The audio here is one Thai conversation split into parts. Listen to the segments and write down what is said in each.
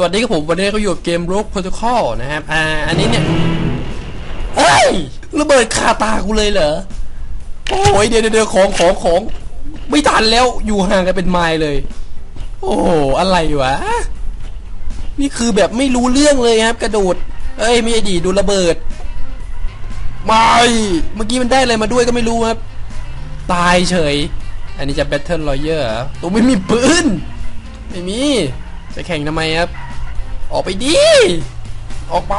สวัสดีครับผมวันนี้ก็อยู่กับเกม Rogue Protocol นะครับ อ่า อันนี้เนี่ยเฮ้ยระเบิดคาตากูเลยเหรอ โอ้ยเดี๋ยวเดี๋ยวเดี๋ยวของของของ ไม่ทันแล้วอยู่ห่างกันเป็นไมล์เลย โอ้โห อะไรวะ นี่คือแบบไม่รู้เรื่องเลยครับ กระโดด เอ้ยไม่ดีดูระเบิด ไม่เมื่อกี้มันได้อะไรมาด้วยก็ไม่รู้ครับ ตายเฉย อันนี้จะ Battle Royale เหรอตัวไม่มีปืน ไม่มีจะแข่งทำไมครับ ออกไปดิออกไป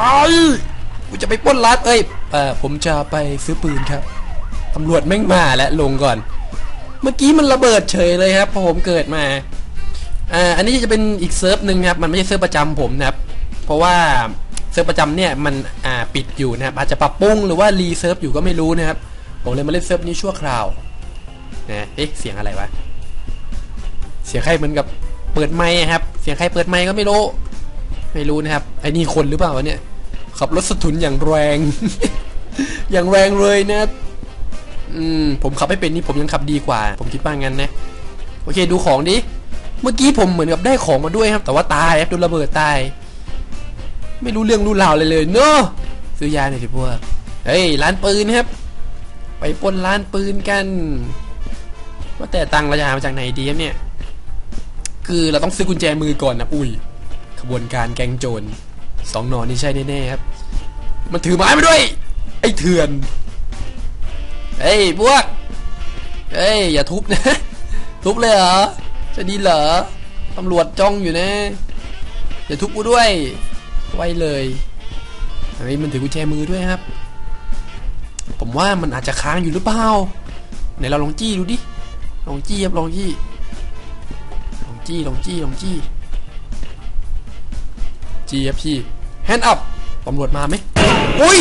กูจะไปป้นร้านเอ้ยเอ่อผมจะไปซื้อปืนครับตำรวจแม่งมาแล้วลงก่อน เมื่อกี้มันระเบิดเฉยเลยครับพอผมเกิดมาอ่าอันนี้จะเป็นอีกเซิร์ฟหนึ่งครับ มันไม่ใช่เซิร์ฟประจำผมนะครับ เพราะว่าเซิร์ฟประจำเนี่ยมันอ่าปิดอยู่นะครับ อาจจะปรับปรุงหรือว่ารีเซิร์ฟอยู่ก็ไม่รู้นะครับ ผมเลยมาเล่นเซิร์ฟนี้ชั่วคราวนะเอ๊ะเสียงอะไรวะเสียงใครเหมือนกับเปิดไมค์อะครับ เสียงใครเปิดไมค์ก็ไม่รู้ ไม่รู้นะครับ ไอ้นี่คนหรือเปล่าวะเนี่ย ขับรถสะทุนอย่างแรง อย่างแรงเลยนะครับอืม ผมขับไม่เป็นนี่ผมยังขับดีกว่า ผมคิดว่างั้นนะ โอเคดูของดิ เมื่อกี้ผมเหมือนกับได้ของมาด้วยครับ แต่ว่าตายครับโดนระเบิดตาย ไม่รู้เรื่องรู้ราวเลยเลยเนาะซื้อยาหน่อยสิพวก เฮ้ยร้านปืนครับ ไปปนร้านปืนกัน ว่าแต่ตังค์เราจะหามาจากไหนดีครับเนี่ย คือเราต้องซื้อกุญแจมือก่อนนะอุ้ย ขบวนการแก๊งโจรสองหนอนนี่ใช่แน่ๆครับ มันถือไม้มาด้วย ไอ้เถื่อนเฮ้ยพวกเฮ้ยอย่าทุบนะ ทุบเลยเหรอ จะดีเหรอตำรวจจ้องอยู่นะ อย่าทุบกูด้วย ไว้เลยเฮ้ยมันถือกุญแจมือด้วยครับ ผมว่ามันอาจจะค้างอยู่หรือเปล่าไหนเราลองจี้ดูดิ ลองจี้ครับลองจี้ ลองจี้ลองจี้ลองจี้ จีครับพี่แฮนด์อัพตำรวจมาไหมอุ้ย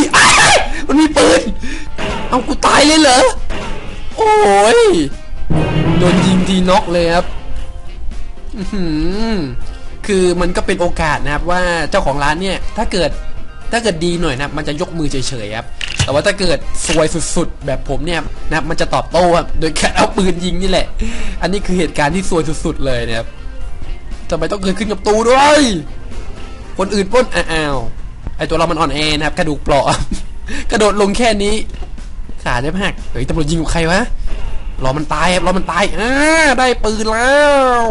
มันมีปืน เอากูตายเลยเหรอ โอ้ย โดนยิงทีน็อกเลยครับคือมันก็เป็นโอกาสนะครับว่าเจ้าของร้านเนี่ย ถ้าเกิดถ้าเกิดดีหน่อยนะมันจะยกมือเฉยๆครับ แต่ว่าถ้าเกิดซวยสุดๆ แบบผมเนี่ยนะมันจะตอบโต้ครับโดยการเอาปืนยิงนี่แหละ อันนี้คือเหตุการณ์ที่ซวยสุดๆเลยนะครับทำไมต้องเกิดขึ้นกับตูด้วย คนอื่นป้นอ้าวไอตัวเรามันอ่อนแอนะครับกระดูกเปราะกระโดดลงแค่นี้ ขาได้หักเฮ้ยตำรวจยิงกับใครวะรอมันตายครับรอมันตายอ่าได้ปืนแล้ว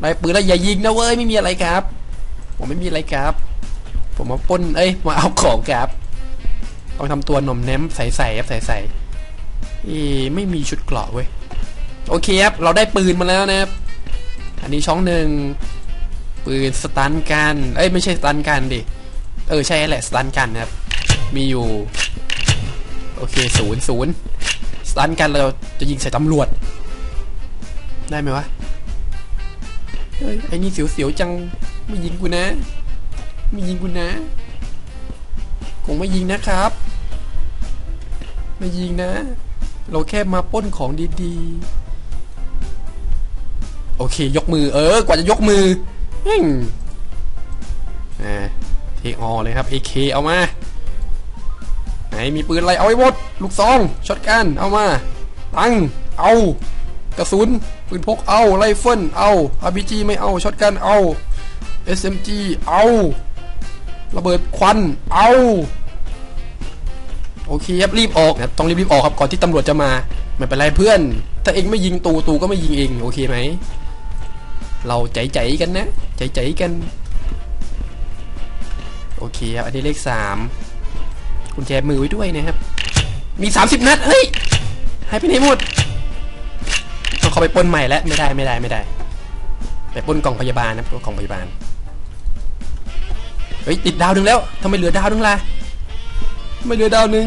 ได้ปืนแล้วอย่ายิงนะเว้ยไม่มีอะไรครับ ผมไม่มีอะไรครับ ผมมาป้นเอ้ยมาเอาของครับต้องทำตัวหน่มแนมใสๆครับใสๆเอ้ไม่มีชุดเกราะเว้ยโอเคครับเราได้ปืนมาแล้วนะครับอันนี้ช่องหนึ่ง ปืนสตันกันเอ้ยไม่ใช่สตันกันดิ เออใช่แหละสตันกันนะครับ มีอยู่ โอเคศูนย์ศูนย์สตันกันเราจะยิงใส่ตำรวจ ได้ไหมวะเฮ้ยไอ้นี่เสียวๆจังไม่ยิงกูนะไม่ยิงกูนะคงไม่ยิงนะครับ ไม่ยิงนะ เราแค่มาป้นของดีๆ โอเค ยกมือ เออ กว่าจะยกมือ เฮ้งอ่าเทคออเลยครับ AK เอามา ไหนมีปืนอะไรเอาไว้หมด ลูกซองช็อตกันเอามา ตังเอา กระสุนปืนพกเอาไรเฟิลเอา RPG ไม่เอาช็อตกันเอา SMG เอา ระเบิดควันเอาโอเคครับรีบออกนะต้องรีบรีบออกครับก่อนที่ตำรวจจะมาไม่เป็นไรเพื่อน ถ้าเองไม่ยิงตูตูก็ไม่ยิงเองโอเคไหม เราใจใจๆกันนะ ใจใจๆกัน โอเคครับอันนี้เลขสามกุญแจมือไว้ด้วยนะครับ มีสามสิบนัด เฮ้ย หายไปไหนหมดต้องเข้าไปปนใหม่แล้ว ไม่ได้ไม่ได้ไม่ได้ ไปปนกล่องพยาบาลนะกล่องพยาบาล เฮ้ย ติดดาวนึงแล้วทำไมเหลือดาวนึงล่ะทำไม่เหลือดาวนึง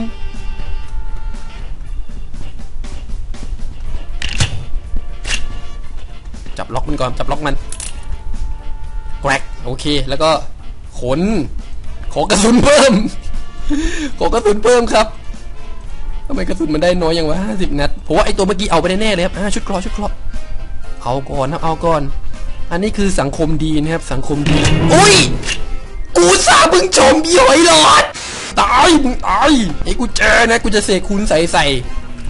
บล็อกมันก่อนจับล็อกมันแกรกโอเค แล้วก็ขน ขอกระสุนเพิ่ม ขอกระสุนเพิ่มครับทำไมกระสุนมันได้น้อยอย่างวะห้าสิบนัดผมว่าไอตัวเมื่อกี้เอาไปแน่เลยครับอ่าชุดเกรอชุดเกรอเอาก่อนนะเอาก่อน อันนี้คือสังคมดีนะครับ สังคมดีอุ้ยกูสาบึงชมพี่หอยหลอดตายมึงตายไอ้กูเจอนะกูจะเสกคุณใส่ใส่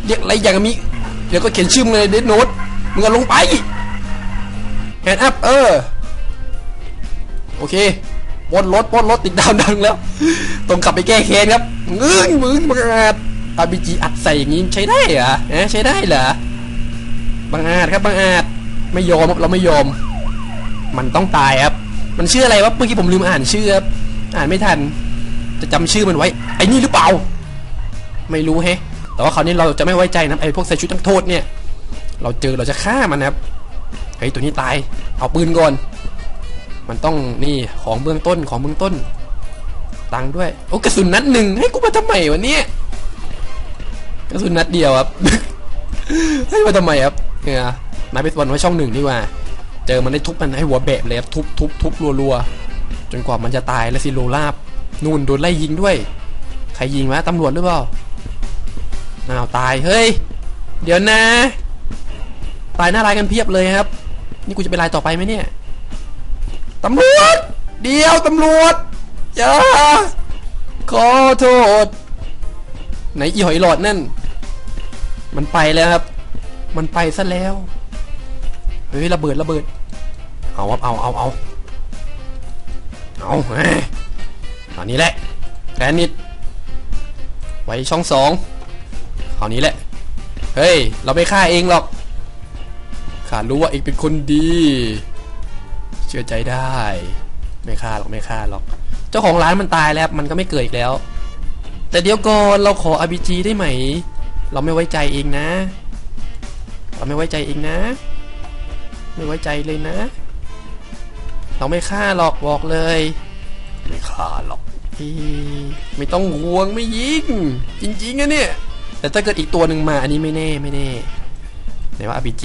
เรียกอะไรอย่างมีเดี๋ยวก็เขียนชื่อมึงเลยเดดโนตมึงเอาลงไป แฮนด์อัพเออ โอเคปนรถปนรถติดดาวดังแล้ว ต้องขับไปแก้แค้นครับงึ้งมึงบังอาจอาบีจีอัดใส่อย่างนี้ใช้ได้เหรอเอ๊ะใช้ได้เหรอบังอาจครับบังอาจไม่ยอมเราไม่ยอม มันต้องตายครับ มันชื่ออะไรวะเมื่อกี้ผมลืมอ่านชื่อครับอ่านไม่ทัน จะจำชื่อมันไว้ ไอ้นี่หรือเปล่า ไม่รู้แฮะแต่ว่าคราวนี้เราจะไม่ไว้ใจนะไอ้พวกใส่ชุดนักโทษเนี่ย เราเจอเราจะฆ่ามันนะครับ เฮ้ยตัวนี้ตาย เอาปืนก่อน มันต้องนี่ของเบื้องต้นของเบื้องต้น ตังค์ด้วย โอ้กระสุนนัดหนึ่งให้กูมาทำไมวะเนี่ยกระสุนนัดเดียวครับ ให้มาทำไมครับเนี่ยนายไปบอลไว้ช่องหนึ่งดีกว่า เจอมันได้ทุบมันให้หัวแบะเลยครับทุบทุบทุบรัวๆ จนกว่ามันจะตายแล้วสิโลลาบนู่นโดนไล่ยิงด้วย ใครยิงวะตำรวจหรือเปล่าอ้าวตายเฮ้ย เดี๋ยวนะ ตายหน้ารายกันเพียบเลยครับ นี่กูจะเป็นรายต่อไปไหมเนี่ยตำรวจ เดียวตำรวจอย่าขอโทษ ไหนอีหอยหลอดนั่น มันไปแล้วครับ มันไปซะแล้ว เฮ้ยระเบิดระเบิด เอาครับเอาเอาเอาเอาเฮ้ยอันนี้แหละแกรนิตไว้ช่องสองคราวนี้แหละ เฮ้ย เราไม่ฆ่าเองหรอก ข้ารู้ว่าเองเป็นคนดี เชื่อใจได้ ไม่ฆ่าหรอกไม่ฆ่าหรอก เจ้าของร้านมันตายแล้วมันก็ไม่เกิดอีกแล้ว แต่เดี๋ยวก่อนเราขอ RPG ได้ไหม เราไม่ไว้ใจเองนะ เราไม่ไว้ใจเองนะ ไม่ไว้ใจเลยนะ เราไม่ฆ่าหรอกบอกเลย ไม่ฆ่าหรอกอีไม่ต้องห่วงไม่ยิง จริงๆอะเนี่ย แต่ถ้าเกิดอีกตัวหนึ่งมาอันนี้ไม่แน่ไม่แน่ไหนว่า RPG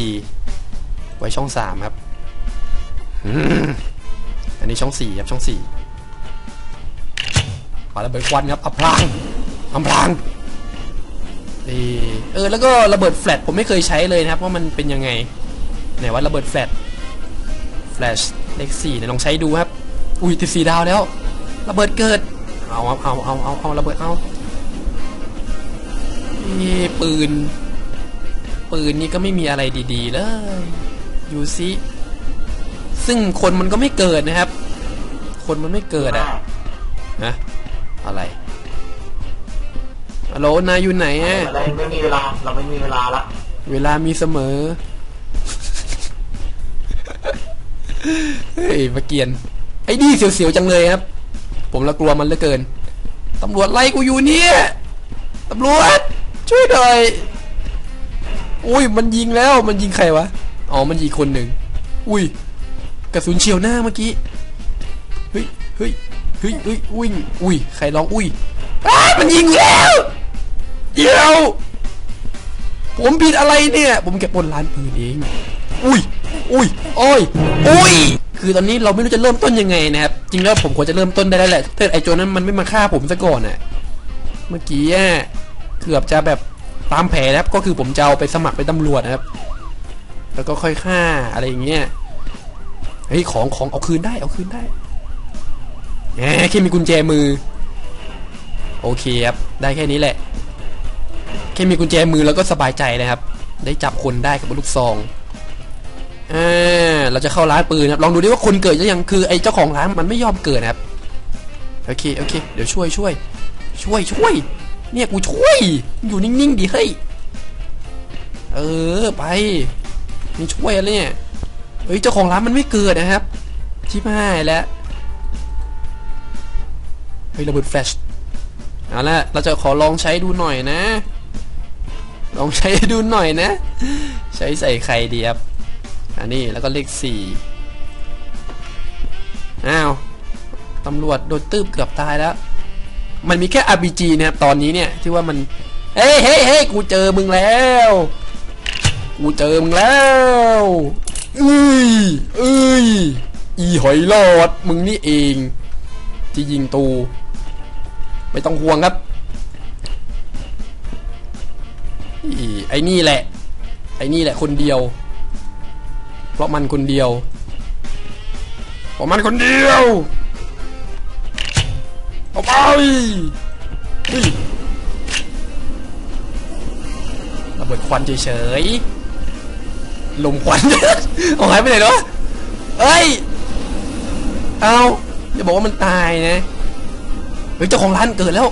ไว้ช่องสามครับ อันนี้ช่องสี่ครับช่องสี่ปาระเบิดควันครับอัพลางอัพลางนี่เออแล้วก็ระเบิดแฟลชผมไม่เคยใช้เลยนะครับว่ามันเป็นยังไงไหนว่าระเบิดแฟลชแฟลชเลขสี่เนี่ยลองใช้ดูครับ อุ้ยติดสีดาวแล้ว ระเบิดเกิด เอาเอาเอาเอาเอาเอาระเบิดเอานี่ปืน ปืนนี่ก็ไม่มีอะไรดี ๆ เลย ยูซิ ซึ่งคนมันก็ไม่เกิดนะครับ คนมันไม่เกิดอะนะอะไรฮัลโหลนายอยู่ไหนอะอะไรไม่มีเวลา เราไม่มีเวลาละ เวลามีเสมอ เฮ้ยมาเกียน ไอ้ดีเสียวๆจังเลยครับ ผมละกลัวมันเหลือเกิน ตำรวจไล่กูอยู่เนี่ย ตำรวจ ช่วยหน่อย อุ้ยมันยิงแล้ว มันยิงใครวะ อ๋อมันยิงคนหนึ่งอุ้ยกระสุนเฉียวหน้าเมื่อกี้เฮ้ยเฮ้ยเฮ้ยเฮ้ยวิ่งอุ้ยใครร้องอุ้ยอ้ามันยิงแล้วเดี๋ยวผมผิดอะไรเนี่ย ผมแกปนร้านปืนเอง อุ้ย อุ้ย โอ้ย อุ้ย คือตอนนี้เราไม่รู้จะเริ่มต้นยังไงนะครับ จริงแล้วผมควรจะเริ่มต้นได้แล้วแหละถ้าไอ้โจนั้นมันไม่มาฆ่าผมซะก่อนน่ะ เมื่อกี้อะเกือบจะแบบตามแผนนะครับ ก็คือผมจะเอาไปสมัครเป็นตำรวจนะครับ แล้วก็ค่อยฆ่าอะไรอย่างเงี้ยเฮ้ยของของเอาคืนได้เอาคืนได้แหมแค่มีกุญแจมือ โอเคครับได้แค่นี้แหละแค่มีกุญแจมือแล้วก็สบายใจนะครับ ได้จับคนได้กับลูกซองอ่าเราจะเข้าร้านปืนครับลองดูดิว่าคนเกิดจะยังคือไอ้เจ้าของร้านมันไม่ยอมเกิดนะครับโอเคโอเค เดี๋ยวช่วยช่วย ช่วยช่วย เนี่ยกูช่วย อยู่นิ่งๆดิเฮ้ยเออไป นี่ช่วยอะไรเนี่ยเฮ้ยเจ้าของร้านมันไม่เกิดนะครับชิบหายแล้วเฮ้ยระเบิดแฟลชเอาละเราจะขอลองใช้ดูหน่อยนะ ลองใช้ดูหน่อยนะ ใช้ใส่ใครดีครับอันนี้แล้วก็เลขสี่อ้าวตำรวจโดนตืบเกือบตายแล้ว มันมีแค่ RPG นะครับตอนนี้เนี่ยที่ว่ามัน เฮ้ยเฮ้ยเฮ้ยกูเจอมึงแล้ว กูเจอมึงแล้วเอ้ยเอ้ย อีหอยหลอด มึงนี่เอง ที่ยิงตู ไม่ต้องห่วงครับอไอ้นี่แหละ ไอ้นี่แหละคนเดียว เพราะมันคนเดียว เพราะมันคนเดียวเอาไประเบิดควันเฉยๆ ลมควันเอาหายไปไหนเนาะเอ้ย เอาจะบอกว่ามันตายนะ เฮ้ยเจ้าของร้านเกิดแล้ว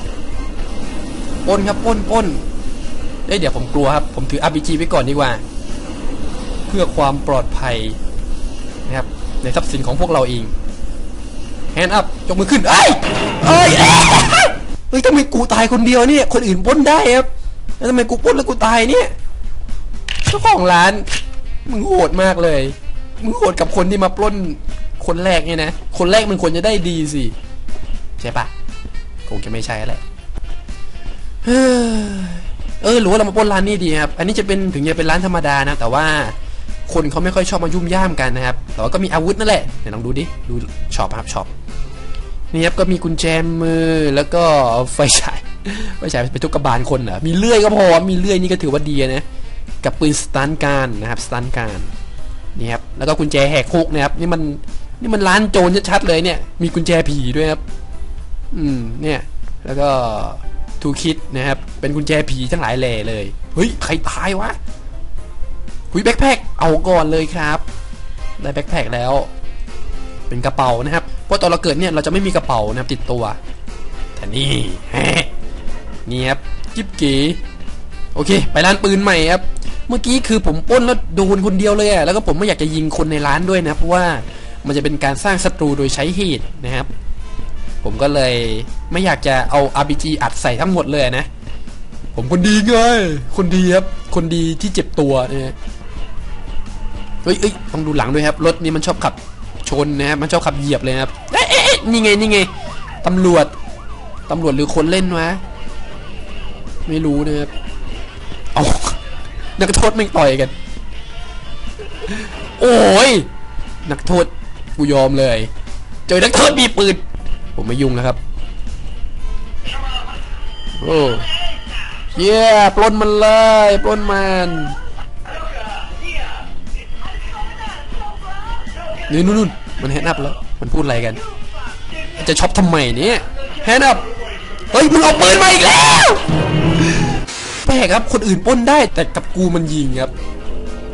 ป้นครับป้นป้นเอ้ยเดี๋ยวผมกลัวครับ ผมถือ RPG ไว้ก่อนดีกว่า เพื่อความปลอดภัยนะครับ ในทรัพย์สินของพวกเราเองแฮนด์อัพยกมือขึ้น เอ้ย เอ้ยเอ้ยเฮ้ยทำไมกูตายคนเดียวเนี่ย คนอื่นป้นได้ครับ แล้วทำไมกูป้นแล้วกูตายเนี่ย เจ้าของร้าน มึงโหดมากเลย มึงโหดกับคนที่มาปล้นคนแรกเนี่ยนะ คนแรกมันควรจะได้ดีสิ ใช่ปะคงจะไม่ใช่แหละเฮ้ยเออหรือว่าเรามาปล้นร้านนี้ดีครับ อันนี้จะเป็นถึงจะเป็นร้านธรรมดานะ แต่ว่าคนเขาไม่ค่อยชอบมายุ่มย่ามกันนะครับ แต่ว่าก็มีอาวุธนั่นแหละเดี๋ยวลองดูดิ ดูช็อปครับช็อปนี่ครับก็มีกุญแจมือแล้วก็ไฟฉายไฟฉายไปทุกกระบาลคนเหรอมีเลื่อยก็พอ มีเลื่อยนี่ก็ถือว่าดีนะ กับปืนสตันการนะครับสตันการนี่ครับแล้วก็กุญแจแหกคุกนะครับนี่มันนี่มันร้านโจรชัดๆเลยเนี่ย มีกุญแจผีด้วยครับ อืมเนี่ยแล้วก็ทูคิดนะครับ เป็นกุญแจผีทั้งหลายแหล่เลยเฮ้ยใครตายวะหุยแบ็คแพคเอาก่อนเลยครับ ได้แบ็คแพคแล้ว เป็นกระเป๋านะครับเพราะตอนเราเกิดเนี่ยเราจะไม่มีกระเป๋านะครับติดตัวแต่นี่แฮะนี่ครับจิ๊บกีโอเค ไปร้านปืนใหม่ครับ เมื่อกี้คือผมป้นแล้วโดนคนเดียวเลยอะแล้วก็ผมไม่อยากจะยิงคนในร้านด้วยนะ เพราะว่ามันจะเป็นการสร้างศัตรูโดยใช้เหตุนะครับ ผมก็เลยไม่อยากจะเอา RPG อัดใส่ทั้งหมดเลยนะ ผมคนดีไงคนดีครับ คนดีที่เจ็บตัวเนี่ยเฮ้ยเอ้ยต้องดูหลังด้วยครับ รถนี้มันชอบขับชนนะครับ มันชอบขับเหยียบเลยครับเอ๊ะเอ๊ะเอ๊ะนี่ไง นี่ไง ตำรวจ ตำรวจหรือคนเล่นวะ ไม่รู้นะครับเอา นักโทษไม่ต่อยกัน โอ้ย นักโทษกูยอมเลย เจอนักโทษมีปืน ผมไม่ยุ่งนะครับ โอ้เย้ปล้นมันเลยปล้นมันนี่นู่นนู่นมันแฮนด์อัพแล้ว มันพูดอะไรกัน จะช็อปทำไมเนี่ยแฮนด์อัพ เฮ้ย มึงเอาปืนมาอีกแล้ว กครับ คนอื่นป้นได้แต่กับกูมันยิงครับ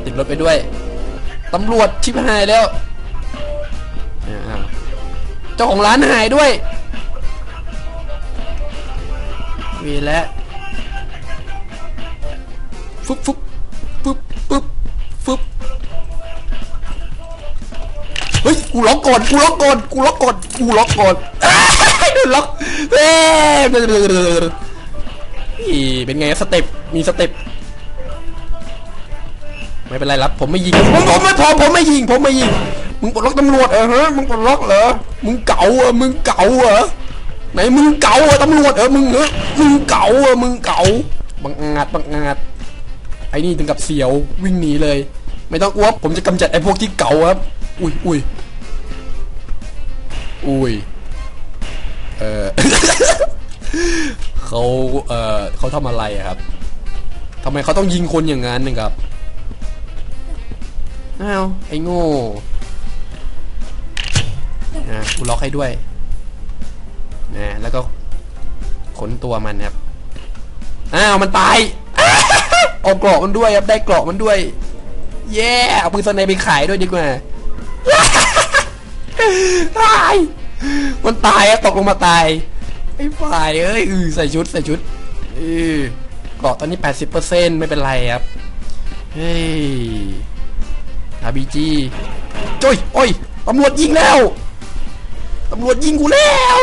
ติดรถไปด้วยตำรวจชิบหายแล้วเจ้าของร้านหายด้วยวีแล้วฟึบฟึบฟึบฟึบฟึบเฮ้ยกูล็อกก่อนกูล็อกก่อนกูล็อกก่อนกูล็อกก่อนอ้ายโดนล็อกเอ้ เป็นไงสเต็ปมีสเต็ปไม่เป็นไรรับผมไม่ยิงผมผมไม่พอผมไม่ยิง ผมไม่ยิง มึงปลดล็อกตำรวจเออฮะมึงปลดล็อกเหรอมึงเก๋าเหรอมึงเก๋าเหรอไหนมึงเก๋าเหรอตำรวจเออมึงเหรอมึงเก๋าเหรอมึงเก๋าบังอาจบังอาจไอ้นี่ถึงกับเสียววิ่งหนีเลย ไม่ต้องกลัวผมจะกำจัดไอ้พวกที่เก๋าครับอุ้ยอุ้ยอุ้ยเออ เขาเออเขาทำอะไรครับทำไมเขาต้องยิงคนอย่างนั้นนะครับอ้าวไอ้โง่นะกูล็อกให้ด้วยนะแล้วก็ขนตัวมันครับอ้าวมันตายเอาเกราะมันด้วยครับได้เกราะมันด้วย เย้เอาปืนสไนไปขายด้วยดีกว่าตายมันตายตกลงมาตาย ไอ้ฝ่ายเอ้ยอือใส่ชุดใส่ชุดเออเกาะตอนนี้ 80%ไม่เป็นไรครับ เฮ้ย RPG จ้อยโอ้ยตำรวจยิงแล้วตำรวจยิงกูแล้ว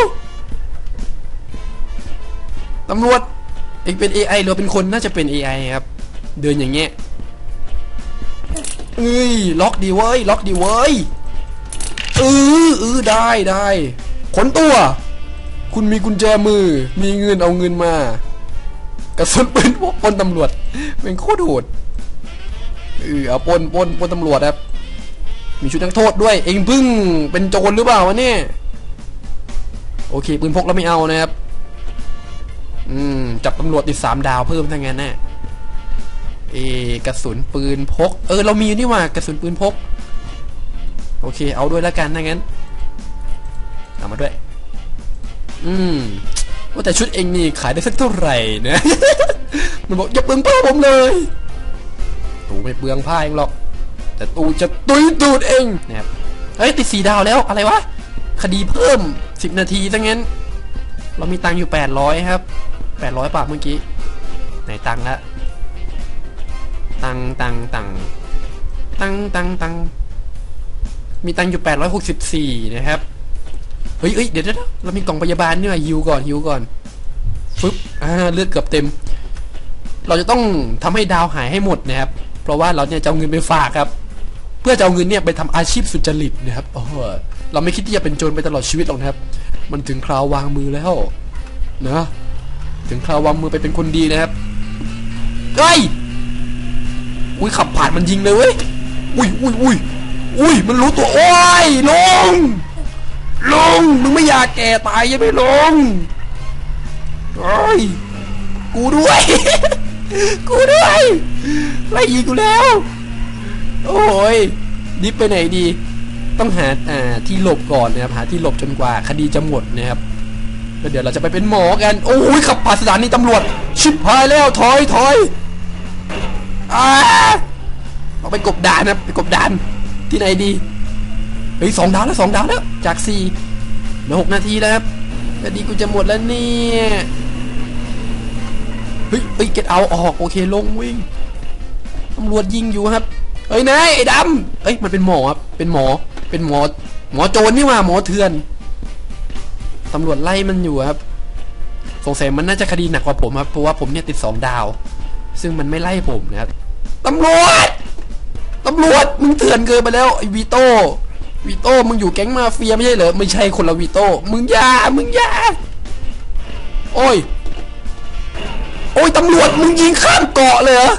ตำรวจเองเป็น AI หรือเป็นคนน่าจะเป็น AI ครับ เดินอย่างเงี้ยเอ้ยล็อกดีเว้ยล็อกดีเว้ยเออเออได้ได้ขนตัว คุณมีกุญแจมือ มีเงินเอาเงินมา กระสุนปืนพวกปนตำรวจเป็นโคตรโหดเออเอาปนปนปนตำรวจครับ มีชุดนักโทษด้วย เองพึ่งเป็นโจรหรือเปล่าวะเนี่ยโอเคปืนพกแล้วไม่เอานะครับ อืมจับตำรวจติดสามดาวเพิ่มทั้งนั้นแน่เอกระสุนปืนพก เออ เรามีอยู่นี่ว่ากระสุนปืนพก โอเค เอาด้วยแล้วกันถ้างั้นเอามาด้วย อืมว่าแต่ชุดเองนี่ขายได้สักเท่าไหร่นะมันบอกอย่าเปลืองผ้าผมเลยตูไม่เปลืองผ้าเองหรอก แต่ตูจะตุยตูดเองนะครับเฮ้ยติดสีดาวแล้วอะไรวะคดีเพิ่ม 10 นาทีซะงั้น เรามีตังค์อยู่ 800 ครับ 800บาทเมื่อกี้ไหนตังค์ละตังค์ตังค์ตังค์ตังค์ตังค์ตังค์มีตังค์อยู่ 864 นะครับ เฮ้ยเฮ้ยเดี๋ยวเดี๋ยวเรามีกล่องพยาบาลนี่หว่าฮิวก่อนฮิวก่อนฟึบอ่าเลือดเกือบเต็ม เราจะต้องทำให้ดาวหายให้หมดนะครับ เพราะว่าเราเนี่ยจะเอาเงินไปฝากครับ เพื่อจะเอาเงินเนี่ยไปทำอาชีพสุจริตนะครับโอ้โหเราไม่คิดที่จะเป็นโจรไปตลอดชีวิตหรอกนะครับ มันถึงคราววางมือแล้วนะถึงคราววางมือไปเป็นคนดีนะครับเฮ้ยอุ้ยขับผ่านมันยิงเลยเว้ยอุ้ยอุ้ยอุ้ยอุ้ยมันรู้ตัวโอ้ยลง ลงมึงไม่อยากแก่ตายยังไม่ลงโอ้ยกูด้วย กูด้วยไล่ยิงกูแล้ว โอ้ยดิฟไปไหนดี ต้องหาอ่าที่หลบก่อนนะครับหาที่หลบจนกว่าคดีจะหมดนะครับแล้วเดี๋ยวเราจะไปเป็นหมอกัน โอ้ยขับผ่านสถานีตำรวจ ชิบหายแล้วถอยถอยอ่าเราไปกบดานนะไปกบดานที่ไหนดี เฮ้ยสองดาวแล้วสองดาวแล้ว จากสี่เหลือหกนาทีแล้วครับคดีกูจะหมดแล้วเนี่ยเฮ้ยเฮ้ยเก็ตเอาออกโอเคลงวิ่งตำรวจยิงอยู่ครับเฮ้ยนายไอ้ดำเอ้ยมันเป็นหมอครับเป็นหมอเป็นหมอ หมอโจรนี่ว่าหมอเถื่อนตำรวจไล่มันอยู่ครับสงสัยมันน่าจะคดีหนักกว่าผมครับเพราะว่าผมเนี่ยติดสองดาว ซึ่งมันไม่ไล่ผมนะครับตำรวจตำรวจมึงเถื่อนเกินไปแล้วไอ้วีโต้ วีโต้มึงอยู่แก๊งมาเฟียไม่ใช่เหรอไม่ใช่คนละวีโต้มึงอย่ามึงอย่าโอ้ย โอ้ยตำรวจมึงยิงข้ามเกาะเลยเหรอ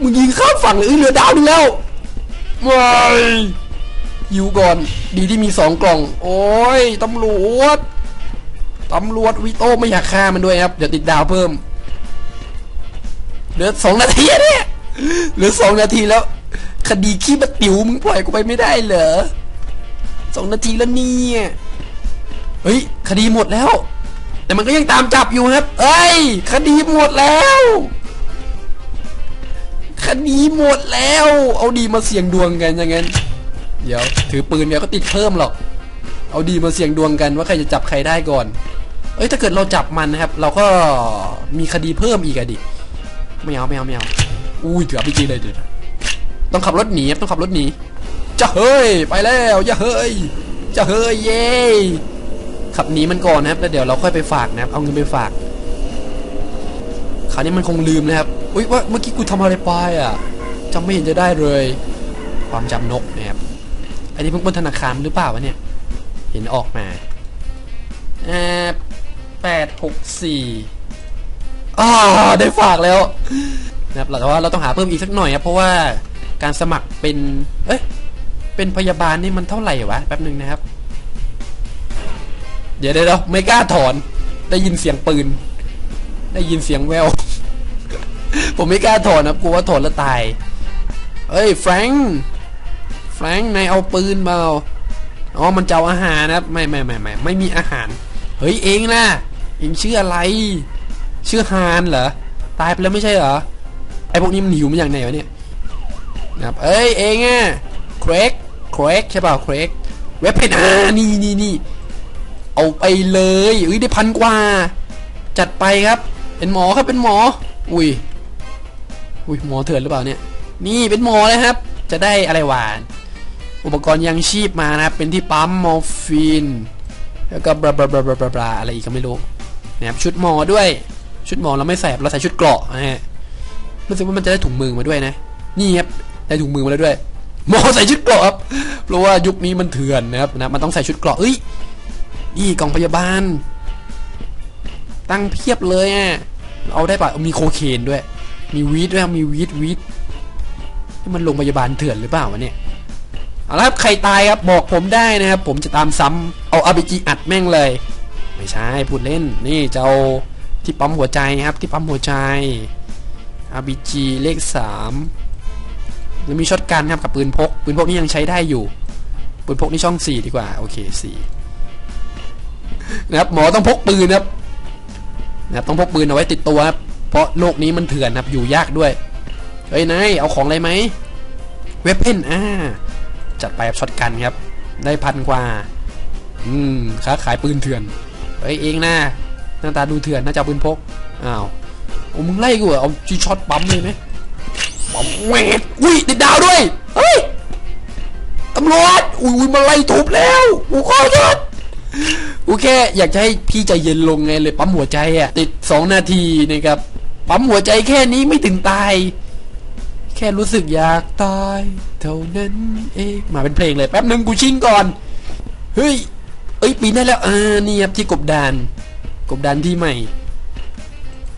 มึงยิงข้ามฝั่งเลยเอ้ยเหลือดาวนึงแล้วไม่ยิวก่อน ดีที่มีสองกล่อง โอ้ยตำรวจตำรวจวิโต้ไม่อยากฆ่ามันด้วยครับเดี๋ยวติดดาวเพิ่มเหลือสองนาทีเนี่ยเหลือสองนาทีแล้ว คดีขี้บัติ๋วมึงปล่อยกูไปไม่ได้เหรอ สองนาทีแล้วเนี่ยเฮ้ย คดีหมดแล้ว แต่มันก็ยังตามจับอยู่ครับ เอ้ย คดีหมดแล้ว คดีหมดแล้ว เอาดีมาเสี่ยงดวงกันอย่างงั้น เดี๋ยว ถือปืนเดี๋ยวก็ติดเพิ่มหรอก เอาดีมาเสี่ยงดวงกันว่าใครจะจับใครได้ก่อน เอ้ย ถ้าเกิดเราจับมันนะครับ เราก็มีคดีเพิ่มอีกอะดิ ไม่เอาไม่เอาไม่เอา อุ้ยถือเอาไปจีเลยเดี๋ยวต้องขับรถหนีครับต้องขับรถหนี จะเฮ้ยไปแล้วจะเฮ้ยจะเฮ้ยเย่ขับหนีมันก่อนนะครับแล้วเดี๋ยวเราค่อยไปฝากนะครับเอาเงินไปฝากคราวนี้มันคงลืมนะครับอุ้ยว่าเมื่อกี้กูทำอะไรไปอะจำไม่เห็นจะได้เลย ความจำนกนะครับอันนี้เพิ่งบนธนาคารหรือเปล่าวะเนี่ย เห็นออกมาเออแปดหกสี่อ่าได้ฝากแล้วนะครับแต่ว่าเราต้องหาเพิ่มอีกสักหน่อยครับเพราะว่าการสมัครเป็น เอ้ย เป็นพยาบาลนี่มันเท่าไหร่วะแป๊บหนึ่งนะครับ เดี๋ยวเดี๋ยวไม่กล้าถอน ได้ยินเสียงปืน ได้ยินเสียงแวว ผมไม่กล้าถอนนะกลัวว่าถอนแล้วตาย เอ้ยแฟรงค์แฟรงค์นายเอาปืนมาอ๋อมันจะเอาอาหารนะครับไม่ไม่ไม่ไม่ไม่มีอาหาร เฮ้ยเองนะเองชื่ออะไร ชื่อฮานเหรอตายไปแล้วไม่ใช่เหรอไอพวกนี้มันหิวมาอย่างไหนวะเนี่ยนะครับเอ้ยเองอะเครก ครกใช่เปล่าเครกเว็บเพนอ่านี่นี่นี่เอาไปเลยเอ้ยได้พันกว่า จัดไปครับ เป็นหมอครับเป็นหมอ อุ้ยอุ้ยหมอเถื่อนหรือเปล่าเนี่ย นี่เป็นหมอเลยครับ จะได้อะไรหวาน อุปกรณ์ยังชีพมานะครับ เป็นที่ปั๊มมอร์ฟีน แล้วก็บลาบลาบลาบลาบลาบลาอะไรอีกก็ไม่รู้นะครับชุดหมอด้วย ชุดหมอเราไม่ใส่เราใส่ชุดเกราะนะฮะรู้สึกว่ามันจะได้ถุงมือมาด้วยนะ นี่ครับได้ถุงมือมาแล้วด้วย หมอใส่ชุดเกราะครับเพราะว่ายุคนี้มันเถื่อนนะครับนะมันต้องใส่ชุดเกราะเอ้ยนี่กองพยาบาล ตั้งเพียบเลยอะเอาได้ปะมีโคเคนด้วย มีวีดด้วยมีวีดวีดนี่มันโรงพยาบาลเถื่อนหรือเปล่าวะเนี่ยเอาละครับใครตายครับบอกผมได้นะครับ ผมจะตามซ้ำเอาอาร์จีอัดแม่งเลย ไม่ใช่พูดเล่นนี่จะเอาที่ปั๊มหัวใจครับที่ปั๊มหัวใจ RBG เลขสาม แล้วมีช็อตกันครับกับปืนพก ปืนพกนี่ยังใช้ได้อยู่ ปืนพกนี่ช่องสี่ดีกว่า โอเคสี่นะครับหมอต้องพกปืนครับนะครับต้องพกปืนเอาไว้ติดตัวครับเพราะโลกนี้มันเถื่อนครับอยู่ยากด้วยเฮ้ยนายเอาของอะไรไหมเวพเพนอ่าจัดไปกับช็อตกันครับ ได้พันกว่า อืมค้าขายปืนเถื่อนเฮ้ยเองนะหน้าตาดูเถื่อนน่าจะเอาปืนพกอ้าวโอ้มึงไล่กูเหรอเอาจีช็อตปั๊มเลยไหม เวทอุ้ยติดดาวด้วย เฮ้ยตำรวจอุ้ยอุ้ยมาไล่ทุบแล้วกูขอโทษกูแค่อยากจะให้พี่ใจเย็นลงไงเลยปั๊มหัวใจอะติดสองนาทีนะครับ ปั๊มหัวใจแค่นี้ไม่ถึงตาย แค่รู้สึกอยากตาย เท่านั้นเองมาเป็นเพลงเลยแป๊บหนึ่งกูชิงก่อน เฮ้ย เอ้ยปีนได้แล้วอ่านี่ครับที่กบดาน กบดานที่ใหม่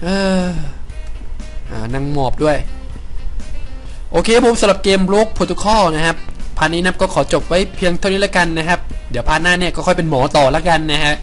เอออ่านั่งหมอบด้วย โอเคผมสำหรับเกมโลกโปรโตคอลนะครับพาร์ทนี้นับก็ขอจบไว้เพียงเท่านี้แล้วกันนะครับ เดี๋ยวพาร์ทหน้าเนี่ยก็ค่อยเป็นหมอต่อแล้วกันนะฮะ